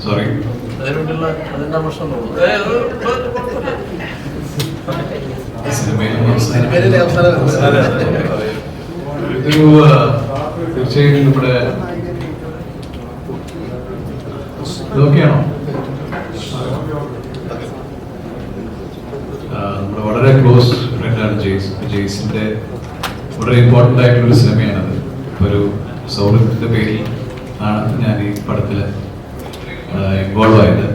Sorry തീർച്ചയായും നമ്മുടെ ഇതൊക്കെയാണോ നമ്മുടെ വളരെ ക്ലോസ് ഫ്രണ്ടാണ് ജെയ്സ് ജെയ്സിന്റെ വളരെ ഇമ്പോർട്ടന്റ് ആയിട്ടുള്ള ഒരു സിനിമയാണത് ഒരു സൗഹൃദത്തിന്റെ പേരിൽ ആണ് ഞാൻ ഈ പടത്തിൽ ഇൻവോൾവ് ആയത്.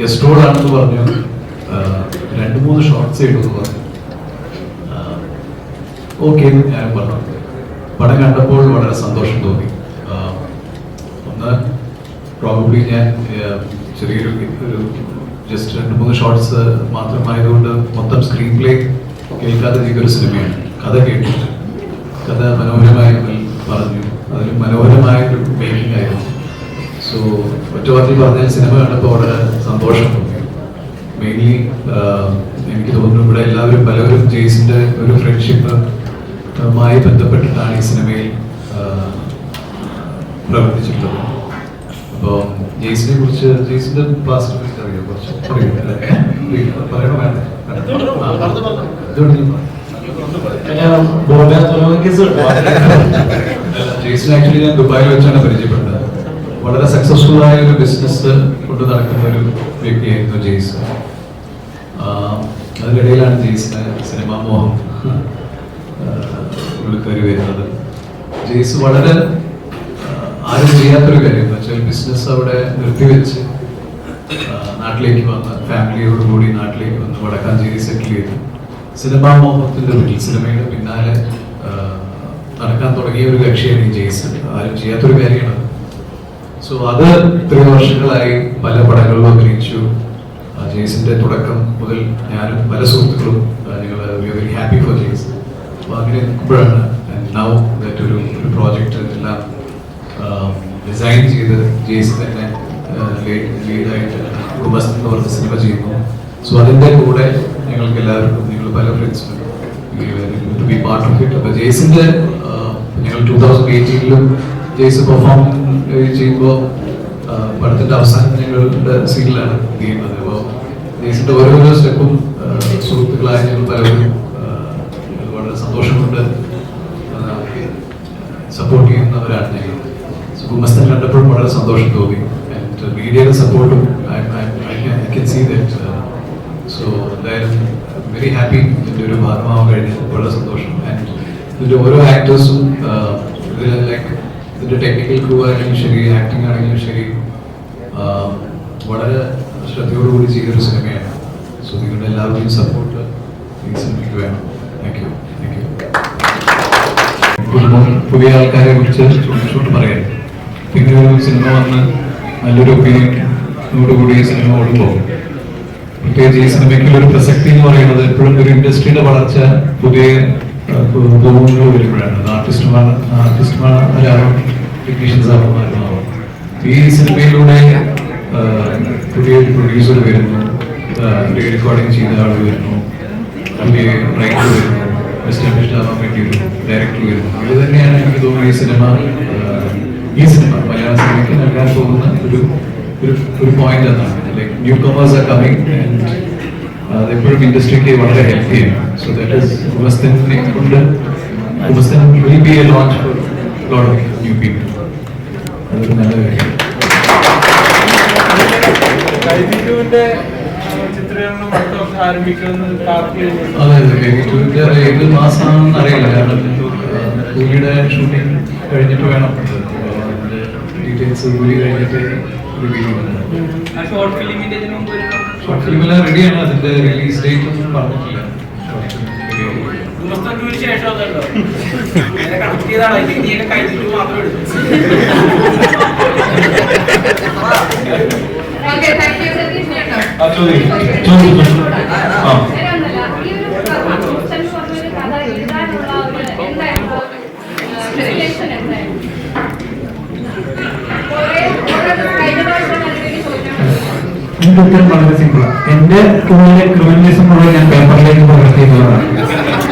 ഗസ്റ്റ് പറഞ്ഞു. രണ്ട് മൂന്ന് ഷോർട്സ് ഇടുമെന്ന് പറഞ്ഞു. ഓക്കെ എന്ന് ഞാൻ പറഞ്ഞു. പടം കണ്ടപ്പോൾ വളരെ സന്തോഷം തോന്നി. ഒന്ന് പ്രോബബ്ലി ഞാൻ ചെറിയൊരു ഒരു ജസ്റ്റ് രണ്ട് മൂന്ന് ഷോർട്സ് മാത്രമായതുകൊണ്ട് മൊത്തം സ്ക്രീൻ പ്ലേ കേൾക്കാതെ ഒരു സിനിമയാണ്. കഥ കേട്ടിട്ട് കഥ മനോഹരമായി പറഞ്ഞു. അതിൽ മനോഹരമായിട്ടൊരു മേക്കിംഗ് ആയിരുന്നു. സോ ഒറ്റ വാക്കിൽ പറഞ്ഞാൽ സിനിമ കണ്ടപ്പോൾ അവിടെ സന്തോഷം തോന്നി. മെയിൻലി എനിക്ക് തോന്നുന്നു ഇവിടെ എല്ലാവരും പലവരും ജെയ്സിന്റെ ഒരു ഫ്രണ്ട്ഷിപ്പ് മായി ബന്ധപ്പെട്ടിട്ടാണ് ഈ സിനിമയിൽ പ്രവർത്തിച്ചിട്ടുള്ളത്. അപ്പോൾ ജെയ്സിനെ കുറിച്ച് ജെയ്സിന്റെ പാസ്റ്റ് കുറിച്ച് അറിയാം? കുറച്ച്? പറയണോ? വേണ്ട. ജെയ്സിനെ ആക്ച്വലി ഞാൻ ദുബായിൽ വെച്ചാണ് പരിചയപ്പെട്ടത്. വളരെ സക്സസ്ഫുൾ ആയ ഒരു ബിസിനസ് കൊണ്ട് നടക്കുന്ന ഒരു വ്യക്തിയായിരുന്നു ജെയ്സൺ അതിനിടയിലാണ് ജെയ്സിന് സിനിമാ മോഹം ഉള്ളിൽ കയറി വരുന്നത്. ജെയ്സ് വളരെ ആരും ചെയ്യാത്തൊരു കാര്യം എന്ന് വെച്ചാൽ ബിസിനസ് അവിടെ നിർത്തിവെച്ച് നാട്ടിലേക്ക് വന്ന് ഫാമിലിയോടുകൂടി നാട്ടിലേക്ക് വന്ന് വടക്കാഞ്ചേരി സെറ്റിൽ ചെയ്തു. സിനിമാ മോഹത്തിന്റെ പിന്നിൽ സിനിമയുടെ പിന്നാലെ നടക്കാൻ തുടങ്ങിയ ഒരു കക്ഷിയാണ് ഈ ജെയ്സ് ആരും ചെയ്യാത്തൊരു കാര്യമാണ്. സോ അത് ഇത്രയും വർഷങ്ങളായി പല പടങ്ങളിലും അഭിനയിച്ചു. ജെയ്സിന്റെ തുടക്കം മുതൽ ഞാനും പല സുഹൃത്തുക്കളും വെരി ഹാപ്പി ഫോർ ജെയ്സ് അപ്പോൾ അങ്ങനെ നിൽക്കുമ്പോഴാണ് നൗ ദാറ്റ് ഒരു പ്രോജക്റ്റ് എല്ലാം ഡിസൈൻ ചെയ്ത് ജെയ്സ് തന്നെ ലീഡായിട്ട് കുടുംബസ്ഥ സിനിമ ചെയ്യുന്നു. സോ അതിന്റെ കൂടെ ഞങ്ങൾക്ക് എല്ലാവർക്കും നിങ്ങൾ പല ഫ്രണ്ട്സിനും to be part of it അപ്പോൾ ജെയ്സിന്റെ ആ, ഞങ്ങൾ ടൂ തൗസൻഡ് എയ്റ്റീനിലും ജെയ്സ് പെർഫോം ചെയ്യുമ്പോൾ പടത്തിന്റെ അവസാനം ഞങ്ങളുടെ സീനിലാണ് ചെയ്യുന്നത്. അപ്പോൾ ജെയ്സിന്റെ ഓരോരോ സ്റ്റെപ്പും സുഹൃത്തുക്കളായ ഞങ്ങൾ പലരും വളരെ സന്തോഷം കൊണ്ട് സപ്പോർട്ട് ചെയ്യുന്നവരാണ് ഞങ്ങൾ. സുകുമസ്തൻ കണ്ടപ്പോഴും വളരെ സന്തോഷം തോന്നി. ആൻഡ് മീഡിയയുടെ സപ്പോർട്ടും I can see that so എന്തായാലും വെരി ഹാപ്പി ഇതിന്റെ ഒരു ഭാഗമാവാൻ കഴിഞ്ഞത് വളരെ സന്തോഷം. ആൻഡ് ഇതിന്റെ ഓരോ ആക്ടേഴ്സും ഇതിൽ ലൈക്ക് ഇതിന്റെ ടെക്നിക്കൽ ക്രൂ ആണെങ്കിലും ശരി ആക്ടിങ് ആണെങ്കിലും ശരി വളരെ ശ്രദ്ധയോടുകൂടി ചെയ്തൊരു സിനിമയാണ്. സോ നിങ്ങളുടെ എല്ലാവരുടെയും സപ്പോർട്ട് ഈ സിനിമയ്ക്ക് വേണം. താങ്ക് യു താങ്ക് യു പുതിയ ആൾക്കാരെ കുറിച്ച് ഷൂട്ട് പറയാം. പിന്നെ ഒരു സിനിമ വന്ന് നല്ലൊരു ഒപ്പീനിയനോടുകൂടി സിനിമ ഓടുമ്പോൾ പ്രത്യേകിച്ച് ഈ സിനിമയ്ക്കുള്ള ഒരു പ്രസക്തി എന്ന് പറയുന്നത് എപ്പോഴും ഒരു ഇൻഡസ്ട്രിയുടെ വളർച്ച പുതിയ ഭൂമികൾ വരുമ്പോഴാണ്. ആർട്ടിസ്റ്റുമാർ ആർട്ടിസ്റ്റുമാരാകും ടെക്നീഷ്യൻസ് ആകുമായിരുന്നു ഈ സിനിമയിലൂടെ പുതിയ പുതിയൊരു പ്രൊഡ്യൂസർ വരുന്നു. റീ റെക്കോർഡിംഗ് ചെയ്ത ആൾ വരുന്നു. പുതിയ റൈറ്റർ വരുന്നു. എസ്റ്റാബ്ലിഷ്ഡ് ആവാൻ വേണ്ടി ഒരു ഡയറക്ടർ വരുന്നു. ഇത് തന്നെയാണ് എനിക്ക് തോന്നുന്നത് ഈ സിനിമ ഈ സിനിമ മലയാള സിനിമയ്ക്ക് നൽകാൻ പോകുന്ന ഒരു ഒരു ഒരു പോയിന്റ് എന്നാണ്. Like new comers are coming and അതെപ്പോഴും ഇൻഡസ്ട്രിക്ക് വളരെ ഹെൽപ്പ് ചെയ്യും സോ ദാറ്റ് ഇസ് ഉപസ്ഥനെ കൊണ്ട് ഉപസ്ഥൻ will be a launch for lot of new people അതൊരു നല്ല കാര്യം. അതെ കേരളത്തിന്റെ ഏത് മാസമാണെന്ന് അറിയില്ല. കാരണം പുലിയുടെ ഷൂട്ടിംഗ് കഴിഞ്ഞിട്ട് വേണം. ഡീറ്റെയിൽസ് പുലി കഴിഞ്ഞിട്ട് ഷോർട്ട് ഫിലിമെല്ലാം റെഡിയാണ് അതിന്റെ റിലീസ് ഡേറ്റ് ഒന്നും പറഞ്ഞിട്ടില്ല. ഷോർട്ട് ഫിലിം റെഡിയായി ഉത്തരം വളരെ സിമ്പിളാണ് എന്റെ ഉള്ളിലെ ക്രിമിനലിസം ഞാൻ പേപ്പറിലേക്ക് പകർത്തിയിട്ടുള്ളതാണ്